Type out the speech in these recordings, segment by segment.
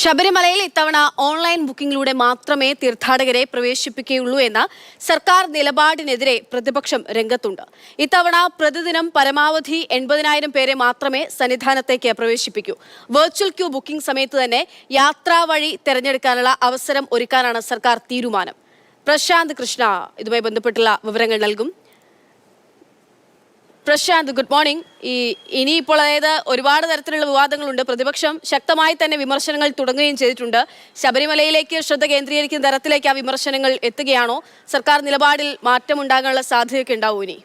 ശബരിമലയിൽ ഇത്തവണ ഓൺലൈൻ ബുക്കിംഗിലൂടെ മാത്രമേ തീർത്ഥാടകരെ പ്രവേശിപ്പിക്കുകയുള്ളൂ എന്ന സർക്കാർ നിലപാടിനെതിരെ പ്രതിപക്ഷം രംഗത്തുണ്ട്. ഇത്തവണ പ്രതിദിനം പരമാവധി എൺപതിനായിരം പേരെ മാത്രമേ സന്നിധാനത്തേക്ക് പ്രവേശിപ്പിക്കൂ. വെർച്വൽ ക്യൂ ബുക്കിംഗ് സമയത്ത് തന്നെ യാത്രാ വഴി തെരഞ്ഞെടുക്കാനുള്ള അവസരം ഒരുക്കാനാണ് സർക്കാർ തീരുമാനം. പ്രശാന്ത് കൃഷ്ണ ഇതുമായി ബന്ധപ്പെട്ടുള്ള വിവരങ്ങൾ നൽകും. പ്രശാന്ത് ഗുഡ് മോർണിംഗ് ഈ ഇനിയിപ്പോൾ അതായത് ഒരുപാട് തരത്തിലുള്ള വിവാദങ്ങളുണ്ട്. പ്രതിപക്ഷം ശക്തമായി തന്നെ വിമർശനങ്ങൾ തുടങ്ങുകയും ചെയ്തിട്ടുണ്ട്. ശബരിമലയിലേക്ക് ശ്രദ്ധ കേന്ദ്രീകരിക്കുന്ന തരത്തിലേക്ക് ആ വിമർശനങ്ങൾ എത്തുകയാണോ? സർക്കാർ നിലപാടിൽ മാറ്റമുണ്ടാകാനുള്ള സാധ്യതയൊക്കെ ഉണ്ടാവും ഇനി?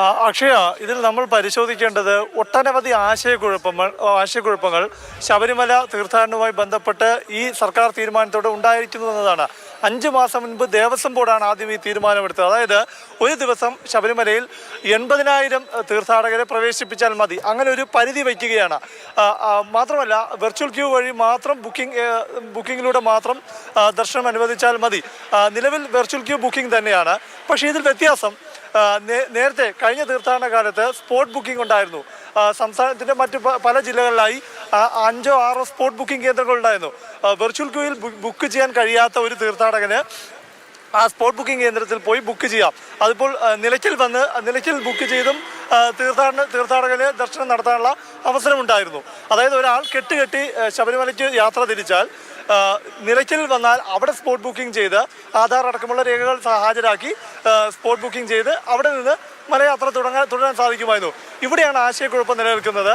അക്ഷയ ഇതിൽ നമ്മൾ പരിശോധിക്കേണ്ടത് ഒട്ടനവധി ആശയക്കുഴപ്പങ്ങൾ ആശയക്കുഴപ്പങ്ങൾ ശബരിമല തീർത്ഥാടനവുമായി ബന്ധപ്പെട്ട് ഈ സർക്കാർ തീരുമാനത്തോടെ ഉണ്ടായിരിക്കുന്നു എന്നതാണ്. അഞ്ച് മാസം മുൻപ് ദേവസ്വം ബോർഡാണ് ആദ്യം ഈ തീരുമാനമെടുത്തത്. അതായത് ഒരു ദിവസം ശബരിമലയിൽ എൺപതിനായിരം തീർത്ഥാടകരെ പ്രവേശിപ്പിച്ചാൽ മതി. അങ്ങനെ ഒരു പരിധി വയ്ക്കുകയാണ്. മാത്രമല്ല വെർച്വൽ ക്യൂ വഴി മാത്രം ബുക്കിംഗ് ബുക്കിങ്ങിലൂടെ മാത്രം ദർശനം അനുവദിച്ചാൽ മതി. നിലവിൽ വെർച്വൽ ക്യൂ ബുക്കിംഗ് തന്നെയാണ്. പക്ഷേ ഇതിൽ വ്യത്യാസം നേരത്തെ കഴിഞ്ഞ തീർത്ഥാടന കാലത്ത് സ്പോട്ട് ബുക്കിംഗ് ഉണ്ടായിരുന്നു. സംസ്ഥാനത്തിന്റെ മറ്റ് പല ജില്ലകളിലായി അഞ്ചോ ആറോ സ്പോട്ട് ബുക്കിംഗ് കേന്ദ്രങ്ങൾ ഉണ്ടായിരുന്നു. വെർച്വൽ ക്യൂയിൽ ബുക്ക് ചെയ്യാൻ കഴിയാത്ത ഒരു തീർത്ഥാടകന് ആ സ്പോട്ട് ബുക്കിംഗ് കേന്ദ്രത്തിൽ പോയി ബുക്ക് ചെയ്യാം. അതിപ്പോൾ നിലയ്ക്കിൽ വന്ന് നിലയ്ക്കൽ ബുക്ക് ചെയ്തും തീർത്ഥാടന തീർത്ഥാടകന് ദർശനം നടത്താനുള്ള അവസരമുണ്ടായിരുന്നു. അതായത് ഒരാൾ കെട്ടുകെട്ടി ശബരിമലയ്ക്ക് യാത്ര തിരിച്ചാൽ നിലയ്ക്കൽ വന്നാൽ അവിടെ സ്പോട്ട് ബുക്കിംഗ് ചെയ്ത് ആധാർ അടക്കമുള്ള രേഖകൾ ഹാജരാക്കി സ്പോട്ട് ബുക്കിംഗ് ചെയ്ത് അവിടെ നിന്ന് മലയാത്ര തുടങ്ങാൻ തുടരാൻ സാധിക്കുമായിരുന്നു. ഇവിടെയാണ് ആശയക്കുഴപ്പം നിലനിൽക്കുന്നത്.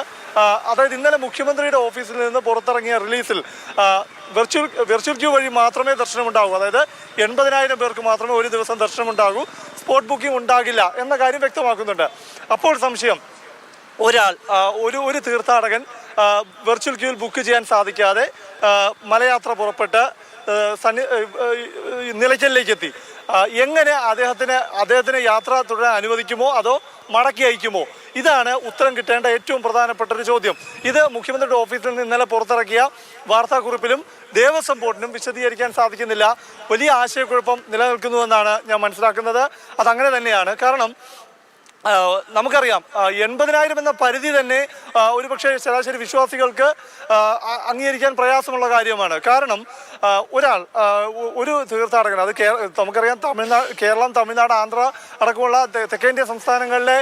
അതായത് ഇന്നലെ മുഖ്യമന്ത്രിയുടെ ഓഫീസിൽ നിന്ന് പുറത്തിറങ്ങിയ റിലീസിൽ വെർച്വൽ വെർച്വൽ ക്യൂ വഴി മാത്രമേ ദർശനമുണ്ടാകൂ അതായത് എൺപതിനായിരം പേർക്ക് മാത്രമേ ഒരു ദിവസം ദർശനമുണ്ടാകൂ. സ്പോട്ട് ബുക്കിംഗ് ഉണ്ടാകില്ല എന്ന കാര്യം വ്യക്തമാക്കുന്നുണ്ട്. അപ്പോൾ സംശയം ഒരാൾ ഒരു ഒരു തീർത്ഥാടകൻ വെർച്വൽ ക്യൂവിൽ ബുക്ക് ചെയ്യാൻ സാധിക്കാതെ മലയാത്ര പുറപ്പെട്ട് സന്നി നിലയ്ക്കലിലേക്ക് എത്തി. എങ്ങനെ അദ്ദേഹത്തിന് അദ്ദേഹത്തിന് യാത്ര തുടരാൻ അനുവദിക്കുമോ അതോ മടക്കി അയക്കുമോ? ഇതാണ് ഉത്തരം കിട്ടേണ്ട ഏറ്റവും പ്രധാനപ്പെട്ട ഒരു ചോദ്യം. ഇത് മുഖ്യമന്ത്രിയുടെ ഓഫീസിൽ നിന്ന് ഇന്നലെ പുറത്തിറക്കിയ വാർത്താക്കുറിപ്പിലും ദേവസ്വം ബോർഡിനും വിശദീകരിക്കാൻ സാധിക്കുന്നില്ല. വലിയ ആശയക്കുഴപ്പം നിലനിൽക്കുന്നുവെന്നാണ് ഞാൻ മനസ്സിലാക്കുന്നത്. അതങ്ങനെ തന്നെയാണ്. കാരണം നമുക്കറിയാം. എൺപതിനായിരം എന്ന പരിധി തന്നെ ഒരുപക്ഷെ ശരാശരി വിശ്വാസികൾക്ക് അംഗീകരിക്കാൻ പ്രയാസമുള്ള കാര്യമാണ്. കാരണം ഒരാൾ ഒരു തീർത്ഥാടകൻ അത് നമുക്കറിയാം തമിഴ്നാട് കേരളം തമിഴ്നാട് ആന്ധ്ര അടക്കമുള്ള തെക്കേന്ത്യ സംസ്ഥാനങ്ങളിലെ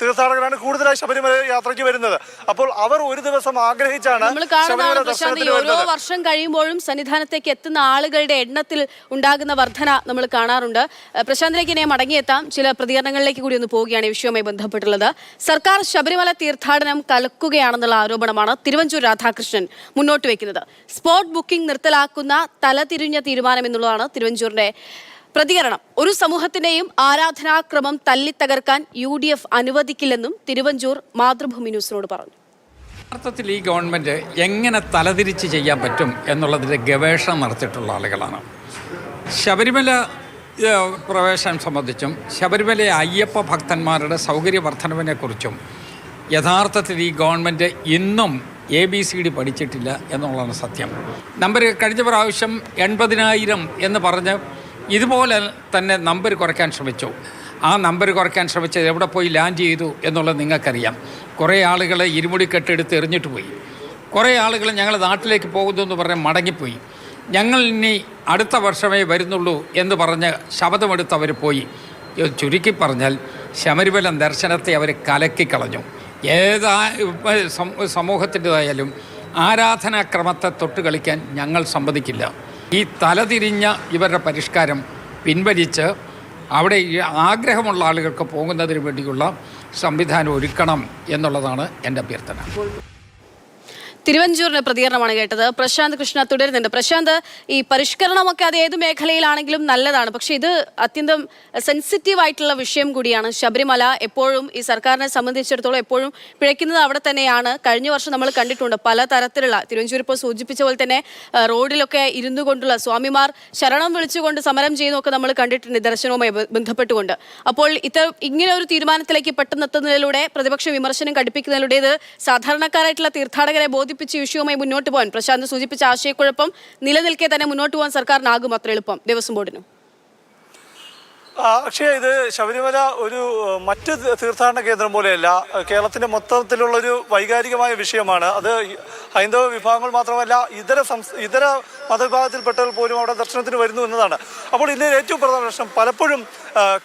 തീർത്ഥാടകരാണ് കൂടുതലായി ശബരിമല യാത്രയ്ക്ക് വരുന്നത്. അപ്പോൾ അവർ ഒരു ദിവസം ആഗ്രഹിച്ചാണ് ഓരോ വർഷം കഴിയുമ്പോഴും സന്നിധാനത്തേക്ക് എത്തുന്ന ആളുകളുടെ എണ്ണത്തിൽ ഉണ്ടാകുന്ന വർധന നമ്മൾ കാണാറുണ്ട്. പ്രശാന്തിലേക്ക് ഇനി മടങ്ങിയെത്താം. ചില പ്രതികരണങ്ങളിലേക്ക് കൂടി ഒന്ന് പോവുകയാണ്. ഈ വിഷയവുമായി ബന്ധപ്പെട്ടുള്ളത്. സർക്കാർ ശബരിമല തീർത്ഥാടനം കലക്കുകയാണെന്നുള്ള ആരോപണമാണ് തിരുവഞ്ചൂർ രാധാകൃഷ്ണൻ മുന്നോട്ട് വെക്കുന്നത്. സ്പോട്ട് ബുക്കിംഗ് നിർത്തലാക്കുന്ന തലതിരിഞ്ഞ തീരുമാനം എന്നുള്ളതാണ് തിരുവഞ്ചൂരിന്റെ പ്രതികരണം. ഒരു സമൂഹത്തിന്റെയും ആരാധനാക്രമം തല്ലിത്തകർക്കാൻ യു ഡി എഫ് അനുവദിക്കില്ലെന്നും തിരുവഞ്ചൂർ മാതൃഭൂമി ന്യൂസിനോട് പറഞ്ഞു. യഥാർത്ഥത്തിൽ ഈ ഗവൺമെന്റ് എങ്ങനെ തലതിരിച്ച് ചെയ്യാൻ പറ്റും എന്നുള്ളതിന്റെ ഗവേഷണം നടത്തിയിട്ടുള്ള ആളുകളാണ്. ശബരിമല പ്രവേശനം സംബന്ധിച്ചും ശബരിമല അയ്യപ്പ ഭക്തന്മാരുടെ സൗകര്യ വർധനവിനെക്കുറിച്ചും യഥാർത്ഥത്തിൽ ഈ ഗവൺമെന്റ് ഇന്നും എ ബി സി ഡി പഠിച്ചിട്ടില്ല എന്നുള്ളതാണ് സത്യം. നമ്പർ കഴിഞ്ഞ പ്രാവശ്യം എൺപതിനായിരം എന്ന് പറഞ്ഞ് ഇതുപോലെ തന്നെ നമ്പർ കുറയ്ക്കാൻ ശ്രമിച്ചു. ആ നമ്പർ കുറയ്ക്കാൻ ശ്രമിച്ചത് എവിടെ പോയി ലാൻഡ് ചെയ്തു എന്നുള്ളത് നിങ്ങൾക്കറിയാം. കുറേ ആളുകളെ ഇരുമുടി കെട്ടെടുത്ത് എറിഞ്ഞിട്ട് പോയി. കുറേ ആളുകൾ ഞങ്ങൾ നാട്ടിലേക്ക് പോകുന്നു എന്ന് പറഞ്ഞ് മടങ്ങിപ്പോയി. ഞങ്ങൾ ഇനി അടുത്ത വർഷമേ വരുന്നുള്ളൂ എന്ന് പറഞ്ഞ് ശബ്ദമെടുത്ത് അവർ പോയി. ചുരുക്കി പറഞ്ഞാൽ ശബരിമല ദർശനത്തെ അവർ കലക്കിക്കളഞ്ഞു ഏതാ സമൂഹത്തിന്റെതായാലും ആരാധനാക്രമത്തെ തൊട്ട് കളിക്കാൻ ഞങ്ങൾ സമ്മതിക്കില്ല. ഈ തലതിരിഞ്ഞ ഇവരുടെ പരിഷ്കാരം പിൻവലിച്ച് അവിടെ ആഗ്രഹമുള്ള ആളുകൾക്ക് പോകുന്നതിന് വേണ്ടിയുള്ള സംവിധാനം ഒരുക്കണം എന്നുള്ളതാണ് എന്റെ അഭ്യർത്ഥന. തിരുവഞ്ചൂരിന്റെ പ്രതികരണമാണ് കേട്ടത്. പ്രശാന്ത് കൃഷ്ണ തുടരുന്നുണ്ട്. പ്രശാന്ത് ഈ പരിഷ്കരണമൊക്കെ അത് ഏത് മേഖലയിലാണെങ്കിലും നല്ലതാണ്. പക്ഷെ ഇത് അത്യന്തം സെൻസിറ്റീവ് ആയിട്ടുള്ള വിഷയം കൂടിയാണ്. ശബരിമല എപ്പോഴും ഈ സർക്കാരിനെ സംബന്ധിച്ചിടത്തോളം എപ്പോഴും പിഴയ്ക്കുന്നത് അവിടെ തന്നെയാണ്. കഴിഞ്ഞ വർഷം നമ്മൾ കണ്ടിട്ടുണ്ട് പല തരത്തിലുള്ള തിരുവഞ്ചൂർ ഇപ്പോൾ സൂചിപ്പിച്ച പോലെ തന്നെ റോഡിലൊക്കെ ഇരുന്നു കൊണ്ടുള്ള സ്വാമിമാർ ശരണം വിളിച്ചുകൊണ്ട് സമരം ചെയ്യുന്നൊക്കെ നമ്മൾ കണ്ടിട്ടുണ്ട് ദർശനവുമായി ബന്ധപ്പെട്ടുകൊണ്ട്. അപ്പോൾ ഇത്തരം ഇങ്ങനെ ഒരു തീരുമാനത്തിലേക്ക് പെട്ടെന്ന് എത്തുന്നതിലൂടെ പ്രതിപക്ഷ വിമർശനം കടുപ്പിക്കുന്നതിലൂടെ ഇത് സാധാരണക്കാരായിട്ടുള്ള തീർത്ഥാടകരെ ബോധിപ്പിച്ച ഇഷ്യൂവുമായി മുന്നോട്ട് പോകാൻ പ്രശാന്ത് സൂചിപ്പിച്ച ആശയക്കുഴപ്പം നിലനിൽക്കെ തന്നെ മുന്നോട്ട് പോകാൻ സർക്കാരിനാകും അത്ര എളുപ്പം. ദേവസ്വം ബോർഡിനും. അക്ഷയ ഇത് ശബരിമല ഒരു മറ്റ് തീർത്ഥാടന കേന്ദ്രം പോലെയല്ല. കേരളത്തിന്റെ മൊത്തത്തിലുള്ളൊരു വൈകാരികമായ വിഷയമാണ്. അത് ഹൈന്ദവ വിഭാഗങ്ങൾ മാത്രമല്ല ഇതര ഇതര മതവിഭാഗത്തിൽപ്പെട്ടവർ പോലും അവിടെ ദർശനത്തിന് വരുന്നു എന്നതാണ്. അപ്പോൾ ഇതിൽ ഏറ്റവും പ്രധാന പ്രശ്നം പലപ്പോഴും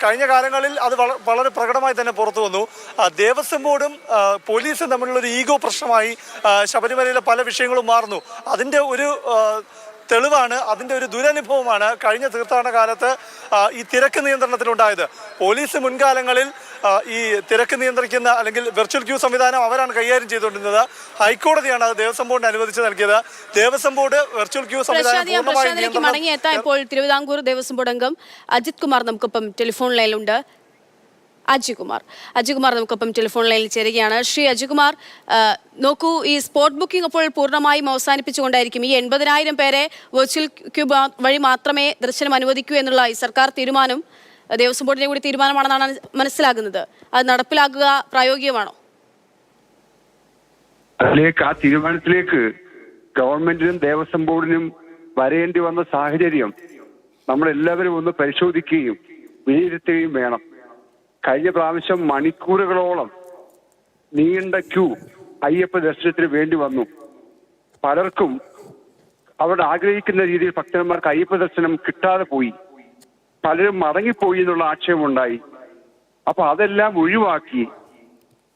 കഴിഞ്ഞ കാലങ്ങളിൽ അത് വളരെ പ്രകടമായി തന്നെ പുറത്തു വന്നു. ദേവസ്വം ബോർഡും പോലീസും തമ്മിലുള്ള ഒരു ഈഗോ പ്രശ്നമായി ശബരിമലയിലെ പല വിഷയങ്ങളും മാറുന്നു. അതിന്റെ ഒരു തെളിവാണ് അതിന്റെ ഒരു ദുരനുഭവമാണ് കഴിഞ്ഞ തീർത്ഥാടന കാലത്ത് ഈ തിരക്ക് നിയന്ത്രണത്തിലുണ്ടായത്. പോലീസ് മുൻകാലങ്ങളിൽ ഈ തിരക്ക് നിയന്ത്രിക്കുന്ന അല്ലെങ്കിൽ വെർച്വൽ ക്യൂ സംവിധാനം അവരാണ് കൈകാര്യം ചെയ്തുകൊണ്ടിരുന്നത്. ഹൈക്കോടതിയാണ് അത് ദേവസ്വം ബോർഡിന് അനുവദിച്ച് നൽകിയത്. ദേവസ്വം ബോർഡ് വെർച്വൽ ക്യൂ സംവിധാനം മടങ്ങിയെത്താൻ ഇപ്പോൾ തിരുവിതാംകൂർ ദേവസ്വം ബോർഡ് അംഗം അജിത് കുമാർ നമുക്കിപ്പം ടെലിഫോൺ ലൈനിലുണ്ട്. അജികുമാർ. അജികുമാർ നമുക്കൊപ്പം ടെലിഫോൺ ലൈനിൽ ചേരുകയാണ്. ശ്രീ അജികുമാർ നോക്കൂ ഈ സ്പോട്ട് ബുക്കിംഗ് അപ്പോൾ പൂർണമായും അവസാനിപ്പിച്ചുകൊണ്ടായിരിക്കും. ഈ എൺപതിനായിരം പേരെ വെർച്വൽ ക്യൂ വഴി മാത്രമേ ദർശനം അനുവദിക്കൂ എന്നുള്ള ഈ സർക്കാർ തീരുമാനം ദേവസ്വം ബോർഡിന്റെ കൂടി തീരുമാനമാണെന്നാണ് മനസ്സിലാകുന്നത്. അത് നടപ്പിലാക്കുക പ്രായോഗികമാണോ? അതിലേക്ക് ആ തീരുമാനത്തിലേക്ക് ഗവൺമെന്റിനും ദേവസ്വം ബോർഡിനും വരേണ്ടി വന്ന സാഹചര്യം നമ്മളെല്ലാവരും ഒന്ന് പരിശോധിക്കുകയും വിലയിരുത്തുകയും വേണം. കഴിഞ്ഞ പ്രാവശ്യം മണിക്കൂറുകളോളം നീണ്ട ക്യൂ അയ്യപ്പ ദർശനത്തിന് വേണ്ടി വന്നു. പലർക്കും അവർ ആഗ്രഹിക്കുന്ന രീതിയിൽ ഭക്തന്മാർക്ക് അയ്യപ്പ ദർശനം കിട്ടാതെ പോയി. പലരും മടങ്ങിപ്പോയി എന്നുള്ള ആക്ഷേപമുണ്ടായി. അപ്പൊ അതെല്ലാം ഒഴിവാക്കി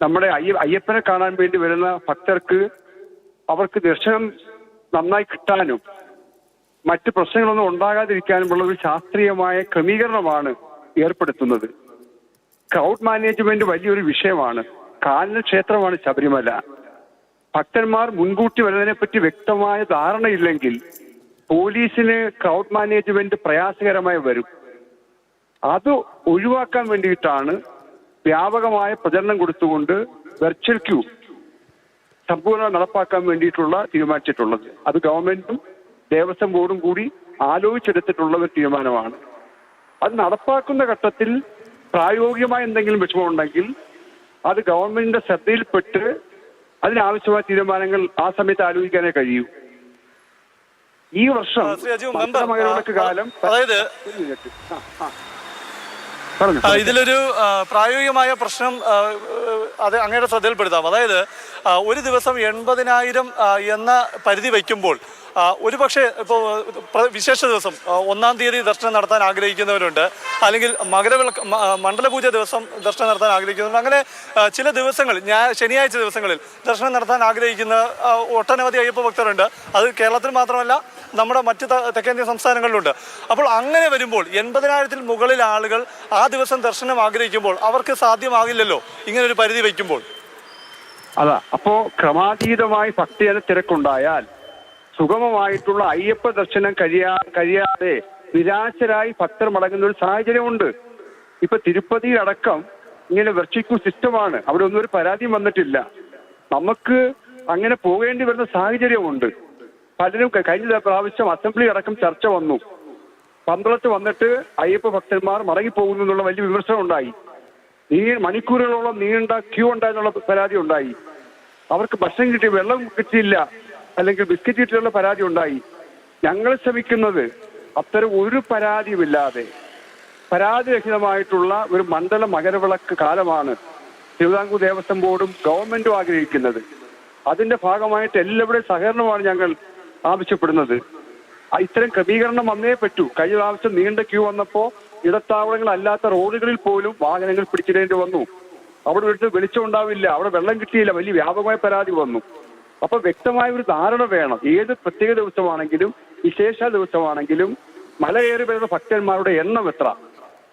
നമ്മുടെ അയ്യ അയ്യപ്പനെ കാണാൻ വേണ്ടി വരുന്ന ഭക്തർക്ക് അവർക്ക് ദർശനം നന്നായി കിട്ടാനും മറ്റ് പ്രശ്നങ്ങളൊന്നും ഉണ്ടാകാതിരിക്കാനുമുള്ള ഒരു ശാസ്ത്രീയമായ ക്രമീകരണമാണ് ഏർപ്പെടുത്തുന്നത്. ക്രൗഡ് മാനേജ്മെന്റ് വലിയൊരു വിഷയമാണ്. കാലിന ക്ഷേത്രമാണ് ശബരിമല. ഭക്തന്മാർ മുൻകൂട്ടി വരുന്നതിനെ പറ്റി വ്യക്തമായ ധാരണയില്ലെങ്കിൽ പോലീസിന് ക്രൗഡ് മാനേജ്മെന്റ് പ്രയാസകരമായി വരും. അത് ഒഴിവാക്കാൻ വേണ്ടിയിട്ടാണ് വ്യാപകമായ പ്രചരണം കൊടുത്തുകൊണ്ട് വെർച്വൽ ക്യൂ സമ്പൂർണ നടപ്പാക്കാൻ വേണ്ടിയിട്ടുള്ള തീരുമാനിച്ചിട്ടുള്ളത്. അത് ഗവൺമെന്റും ദേവസ്വം ബോർഡും കൂടി ആലോചിച്ചെടുത്തിട്ടുള്ള ഒരു തീരുമാനമാണ്. അത് നടപ്പാക്കുന്ന ഘട്ടത്തിൽ പ്രായോഗികമായ എന്തെങ്കിലും വിഷമമുണ്ടെങ്കിൽ അത് ഗവൺമെന്റിന്റെ ശ്രദ്ധയിൽപ്പെട്ട് അതിനാവശ്യമായ തീരുമാനങ്ങൾ ആ സമയത്ത് ആലോചിക്കാനേ കഴിയൂ. ഈ വർഷം കാലം അതായത് ഇതിലൊരു പ്രായോഗികമായ പ്രശ്നം അത് അങ്ങയുടെ ശ്രദ്ധയിൽപ്പെടുത്താം. അതായത് ഒരു ദിവസം എൺപതിനായിരം എന്ന പരിധി വയ്ക്കുമ്പോൾ ആ, ഒരു പക്ഷേ ഇപ്പോൾ വിശേഷ ദിവസം ഒന്നാം തീയതി ദർശനം നടത്താൻ ആഗ്രഹിക്കുന്നവരുണ്ട്. അല്ലെങ്കിൽ മകരവിളക്ക് മണ്ഡലപൂജ ദിവസം ദർശനം നടത്താൻ ആഗ്രഹിക്കുന്നുണ്ട് അങ്ങനെ ചില ദിവസങ്ങൾ ഞാൻ ശനിയാഴ്ച ദിവസങ്ങളിൽ ദർശനം നടത്താൻ ആഗ്രഹിക്കുന്ന ഒട്ടനവധി അയ്യപ്പ ഭക്തരുണ്ട്. അത് കേരളത്തിൽ മാത്രമല്ല നമ്മുടെ മറ്റ് തെക്കേന്ത്യ സംസ്ഥാനങ്ങളിലുണ്ട്. അപ്പോൾ അങ്ങനെ വരുമ്പോൾ എൺപതിനായിരത്തിൽ മുകളിൽ ആളുകൾ ആ ദിവസം ദർശനം ആഗ്രഹിക്കുമ്പോൾ അവർക്ക് സാധ്യമാകില്ലല്ലോ ഇങ്ങനെ ഒരു പരിധി വയ്ക്കുമ്പോൾ. അതാ അപ്പോ ക്രമാതീതമായി ഭക്തിയുടെ തിരക്കുണ്ടായാൽ സുഗമമായിട്ടുള്ള അയ്യപ്പ ദർശനം കഴിയാ കഴിയാതെ നിരാശരായി ഭക്തർ മടങ്ങുന്ന ഒരു സാഹചര്യമുണ്ട്. ഇപ്പൊ തിരുപ്പതി അടക്കം ഇങ്ങനെ വെർച്ചിക്കു സിസ്റ്റമാണ്. അവിടെ ഒന്നും ഒരു പരാതിയും വന്നിട്ടില്ല. നമുക്ക് അങ്ങനെ പോകേണ്ടി വരുന്ന സാഹചര്യമുണ്ട്. പലരും കഴിഞ്ഞ പ്രാവശ്യം അസംബ്ലി അടക്കം ചർച്ച വന്നു. പന്തളത്ത് വന്നിട്ട് അയ്യപ്പ ഭക്തന്മാർ മടങ്ങിപ്പോകുന്നു എന്നുള്ള വലിയ വിമർശനം ഉണ്ടായി നീ മണിക്കൂറുകളോളം നീണ്ട ക്യൂ ഉണ്ടായെന്നുള്ള പരാതി ഉണ്ടായി. അവർക്ക് ഭക്ഷണം കിട്ടി വെള്ളം കിട്ടിയില്ല. അല്ലെങ്കിൽ ബിസ്ക്കറ്റ് കിട്ടിയുള്ള പരാതി ഉണ്ടായി. ഞങ്ങൾ ശ്രമിക്കുന്നത് അത്തരം ഒരു പരാതിയുമില്ലാതെ പരാതിരഹിതമായിട്ടുള്ള ഒരു മണ്ഡല മകരവിളക്ക് കാലമാണ് തിരുവിതാംകൂർ ദേവസ്വം ബോർഡും ഗവൺമെന്റും ആഗ്രഹിക്കുന്നത്. അതിന്റെ ഭാഗമായിട്ട് എല്ലാവരുടെയും സഹകരണമാണ് ഞങ്ങൾ ആവശ്യപ്പെടുന്നത്. ഇത്തരം ക്രമീകരണം വന്നേ പറ്റൂ. കഴിഞ്ഞ പ്രാവശ്യം നീണ്ട ക്യൂ വന്നപ്പോ ഇടത്താവളങ്ങളല്ലാത്ത റോഡുകളിൽ പോലും വാഹനങ്ങൾ പിടിച്ചിടേണ്ടി വന്നു. അവിടെ ഒരു വെളിച്ചം ഉണ്ടാവില്ല. അവിടെ വെള്ളം കിട്ടിയില്ല. വലിയ വ്യാപകമായ പരാതി വന്നു. അപ്പൊ വ്യക്തമായ ഒരു ധാരണ വേണം. ഏത് പ്രത്യേക ദിവസമാണെങ്കിലും വിശേഷ ദിവസമാണെങ്കിലും മലയേറി വരുന്ന ഭക്തന്മാരുടെ എണ്ണം എത്ര?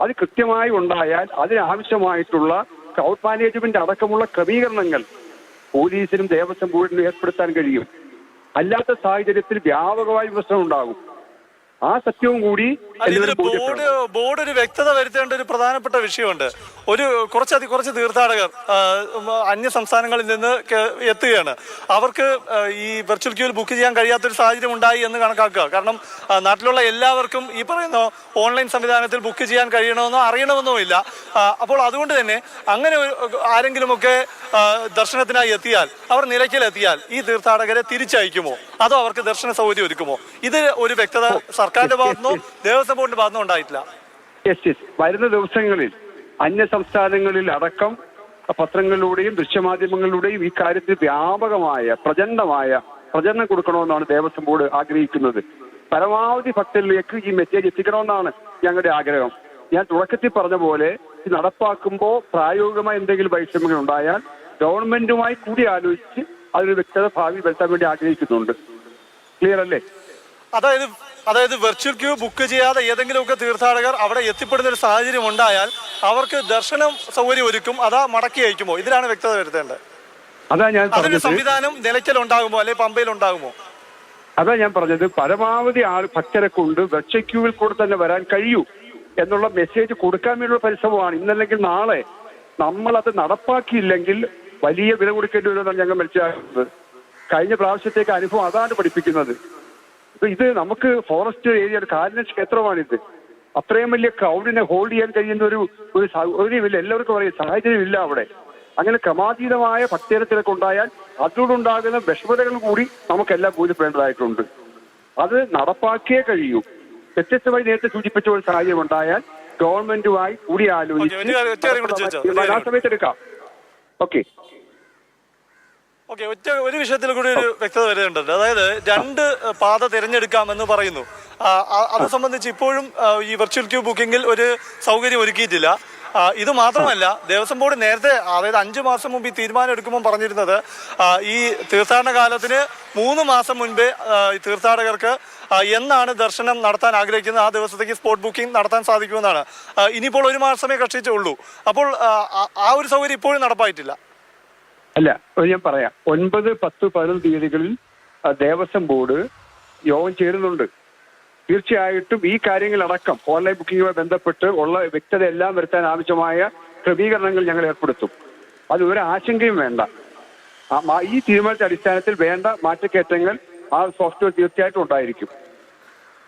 അത് കൃത്യമായി ഉണ്ടായാൽ അതിനാവശ്യമായിട്ടുള്ള ക്രൗഡ് മാനേജ്മെന്റ് അടക്കമുള്ള ക്രമീകരണങ്ങൾ പോലീസിനും ദേവസ്വം ബോർഡിനും ഏർപ്പെടുത്താൻ കഴിയും. അല്ലാത്ത സാഹചര്യത്തിൽ വ്യാപകമായ വിമർശനം ഉണ്ടാകും. ആ സത്യവും കൂടി ബോർഡ് ബോർഡ് ഒരു വ്യക്തത വരുത്തേണ്ട ഒരു പ്രധാനപ്പെട്ട വിഷയമുണ്ട്. ഒരു കുറച്ചതി കുറച്ച് തീർത്ഥാടകർ അന്യ സംസ്ഥാനങ്ങളിൽ നിന്ന് എത്തുകയാണ്. അവർക്ക് ഈ വെർച്വൽ ക്യൂവിൽ ബുക്ക് ചെയ്യാൻ കഴിയാത്തൊരു സാഹചര്യം ഉണ്ടായി എന്ന് കണക്കാക്കുക. കാരണം നാട്ടിലുള്ള എല്ലാവർക്കും ഈ പറയുന്ന ഓൺലൈൻ സംവിധാനത്തിൽ ബുക്ക് ചെയ്യാൻ കഴിയണമെന്നോ അറിയണമെന്നോ ഇല്ല. അപ്പോൾ അതുകൊണ്ട് തന്നെ അങ്ങനെ ഒരു- ആരെങ്കിലുമൊക്കെ ദർശനത്തിനായി എത്തിയാൽ അവർ നിലയ്ക്കലെത്തിയാൽ ഈ തീർത്ഥാടകരെ തിരിച്ചയക്കുമോ? അതോ അവർക്ക് ദർശന സൗകര്യം ഒരുക്കുമോ? ഇത് ഒരു വ്യക്തത സർക്കാരിന്റെ ഭാഗത്തുനിന്നോ ദേവസ്വം ബോർഡിന്റെ ഭാഗത്തുനിന്നോ ഉണ്ടായിട്ടില്ല. യെസ് യെസ് വരുന്ന ദിവസങ്ങളിൽ അന്യ സംസ്ഥാനങ്ങളിൽ അടക്കം പത്രങ്ങളിലൂടെയും ദൃശ്യമാധ്യമങ്ങളിലൂടെയും ഈ കാര്യത്തിൽ വ്യാപകമായ പ്രചണ്ഡമായ പ്രചരണം കൊടുക്കണമെന്നാണ് ദേവസ്വം ബോർഡ് ആഗ്രഹിക്കുന്നത്. പരമാവധി ഭക്തരിലേക്ക് ഈ മെസ്സേജ് എത്തിക്കണമെന്നാണ് ഞങ്ങളുടെ ആഗ്രഹം. ഞാൻ തുടക്കത്തിൽ പറഞ്ഞ പോലെ ഇത് നടപ്പാക്കുമ്പോൾ പ്രായോഗികമായ എന്തെങ്കിലും വൈഷമ്യങ്ങൾ ഉണ്ടായാൽ ഗവൺമെന്റുമായി കൂടി ആലോചിച്ച് അതിന് വ്യക്തത ഭാവി വരുത്താൻ വേണ്ടി ആഗ്രഹിക്കുന്നുണ്ട്. ക്ലിയർ അല്ലേ? അതായത് അതായത് വെർച്വൽ ക്യൂ ബുക്ക് ചെയ്യാതെ ഏതെങ്കിലുമൊക്കെ തീർത്ഥാടകർ അവിടെ എത്തിപ്പെടുന്ന ഒരു സാഹചര്യം ഉണ്ടായാൽ അവർക്ക് ദർശനം സൗകര്യം ഒരുക്കും അതാ മടക്കി അയക്കുമോ? ഇതിലാണ് വ്യക്തത വരുത്തേണ്ടത്. അതാ ഞാൻ അതിന് പറഞ്ഞത് സംവിധാനം നിലയ്ക്കൽ ഉണ്ടാകുമോ അല്ലെ പമ്പയിൽ ഉണ്ടാകുമോ അതാ ഞാൻ പറഞ്ഞത് പരമാവധി ആൾ ഭക്തരെ കൊണ്ട് വെച്ചക്യൂവിൽ കൂടെ തന്നെ വരാൻ കഴിയൂ എന്നുള്ള മെസ്സേജ് കൊടുക്കാൻ വേണ്ടിയുള്ള പരിശ്രമമാണ്. ഇന്നല്ലെങ്കിൽ നാളെ നമ്മൾ അത് നടപ്പാക്കിയില്ലെങ്കിൽ വലിയ വില കൊടുക്കേണ്ടി വരുമെന്നാണ് ഞങ്ങൾ മനസ്സിലാക്കുന്നത്. കഴിഞ്ഞ പ്രാവശ്യത്തേക്ക് അനുഭവം അതാണ് പഠിപ്പിക്കുന്നത്. ഇപ്പൊ ഇത് നമുക്ക് ഫോറസ്റ്റ് ഏരിയ കാലിന ക്ഷേത്രമാണിത്. അത്രയും വലിയ ക്രൗഡിനെ ഹോൾഡ് ചെയ്യാൻ കഴിയുന്ന ഒരു ഒരു സൗകര്യമില്ല എല്ലാവർക്കും അറിയാം സാഹചര്യമില്ല അവിടെ. അങ്ങനെ ക്രമാതീതമായ പട്ടേരത്തിലൊക്കെ ഉണ്ടായാൽ അതിലൂടുണ്ടാകുന്ന വിഷമതകൾ കൂടി നമുക്കെല്ലാം ബോധ്യപ്പെടേണ്ടതായിട്ടുണ്ട് അത് നടപ്പാക്കിയേ കഴിയൂ. വ്യത്യസ്തമായി നേരത്തെ സൂചിപ്പിച്ച ഒരു സാഹചര്യം ഉണ്ടായാൽ ഗവൺമെന്റുമായി കൂടി ഒരു. ആലോചിച്ച് ആ സമയത്ത് എടുക്കാം. ഓക്കെ. ഓക്കെ ഒറ്റ ഒരു വിഷയത്തിൽ കൂടി ഒരു വ്യക്തത വരുന്നുണ്ട്. അതായത് രണ്ട് പാത തിരഞ്ഞെടുക്കാം എന്ന് പറയുന്നു അത് സംബന്ധിച്ച് ഇപ്പോഴും ഈ വെർച്വൽ ക്യൂ ബുക്കിംഗിൽ ഒരു സൗകര്യം ഒരുക്കിയിട്ടില്ല. ഇത് മാത്രമല്ല ദേവസ്വം ബോർഡ് നേരത്തെ അതായത് അഞ്ചു മാസം മുമ്പ് ഈ തീരുമാനം എടുക്കുമ്പോൾ പറഞ്ഞിരുന്നത് ഈ തീർത്ഥാടന കാലത്തിന് മൂന്ന് മാസം മുൻപേ തീർത്ഥാടകർക്ക് എന്നാണ് ദർശനം നടത്താൻ ആഗ്രഹിക്കുന്നത് ആ ദിവസത്തേക്ക് സ്പോട്ട് ബുക്കിംഗ് നടത്താൻ സാധിക്കുമെന്നാണ്. ഇനിയിപ്പോൾ ഒരു മാസമേ ഉള്ളൂ. അപ്പോൾ ആ ഒരു സൗകര്യം ഇപ്പോഴും നടപ്പായിട്ടില്ല. അല്ല അത് ഞാൻ പറയാം. ഒൻപത് പത്ത് പതിനൊന്ന് തീയതികളിൽ ദേവസ്വം ബോർഡ് യോഗം ചേരുന്നുണ്ട്. തീർച്ചയായിട്ടും ഈ കാര്യങ്ങളടക്കം ഓൺലൈൻ ബുക്കിങ്ങുമായി ബന്ധപ്പെട്ട് ഉള്ള വ്യക്തത എല്ലാം വരുത്താൻ ആവശ്യമായ ക്രമീകരണങ്ങൾ ഞങ്ങൾ ഏർപ്പെടുത്തും. അത് ഒരു ആശങ്കയും വേണ്ട ഈ തീരുമാനത്തിന്റെ അടിസ്ഥാനത്തിൽ വേണ്ട മാറ്റക്കയറ്റങ്ങൾ ആ സോഫ്റ്റ്വെയർ തീർച്ചയായിട്ടും ഉണ്ടായിരിക്കും.